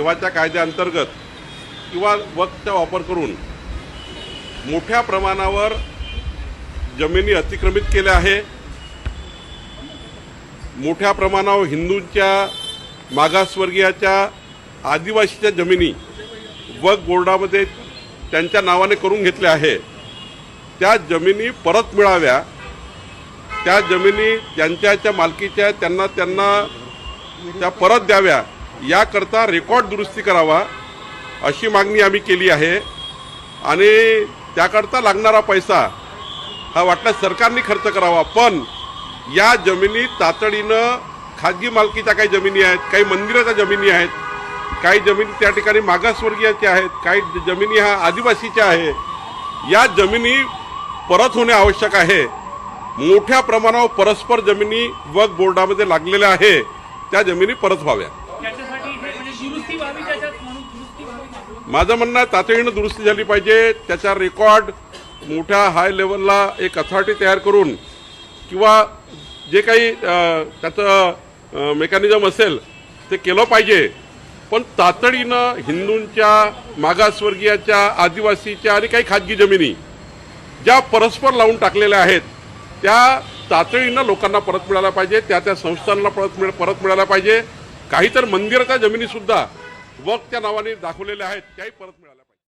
तेव्हाच्या कायद्याअंतर्गत किंवा वक्तचा वापर करून मोठ्या प्रमाणावर जमिनी अतिक्रमित केल्या आहे. मोठ्या प्रमाणावर हिंदूंच्या मागासवर्गीयाच्या आदिवासीच्या जमिनी वक बोर्डामध्ये त्यांच्या नावाने करून घेतल्या आहे. त्या जमिनी परत मिळाव्या. त्या जमिनी ज्यांच्या मालकीच्या त्यांना त्यांना त्या परत द्याव्या. याकरता रेकॉर्ड दुरुस्ती करावा अशी मागणी आम्ही केली आहे. आणि त्याकरता लागणारा पैसा हा वाटल्यास सरकारने खर्च करावा. पण या जमिनी तातडीनं खाजगी मालकीच्या काही जमिनी आहेत काही मंदिराच्या जमिनी आहेत काही जमिनी त्या ठिकाणी मागासवर्गीयाच्या आहेत काही जमिनी ह्या आदिवासीच्या आहे. या जमिनी परत होणे आवश्यक आहे. मोठ्या प्रमाणावर परस्पर जमिनी वक बोर्डामध्ये लागलेल्या आहे. त्या जमिनी परत व्हाव्या. माझं म्हणणं आहे तातडीनं दुरुस्ती झाली पाहिजे. त्याचा रेकॉर्ड मोठ्या हाय लेवलला एक अथॉरिटी तयार करून किंवा जे काही त्याचं मेकॅनिझम असेल ते केलं पाहिजे. पण तातडीनं हिंदूंच्या मागासवर्गीयाच्या आदिवासीच्या आणि काही खाजगी जमिनी ज्या परस्पर लावून टाकलेल्या आहेत त्या तातडीनं लोकांना परत मिळायला पाहिजे. त्या त्या संस्थांना परत मिळ परत मिळायला पाहिजे. काही तर मंदिराच्या जमिनीसुद्धा वक्तच्या नावाने दाखवलेल्या आहेत त्याही परत मिळाल्या.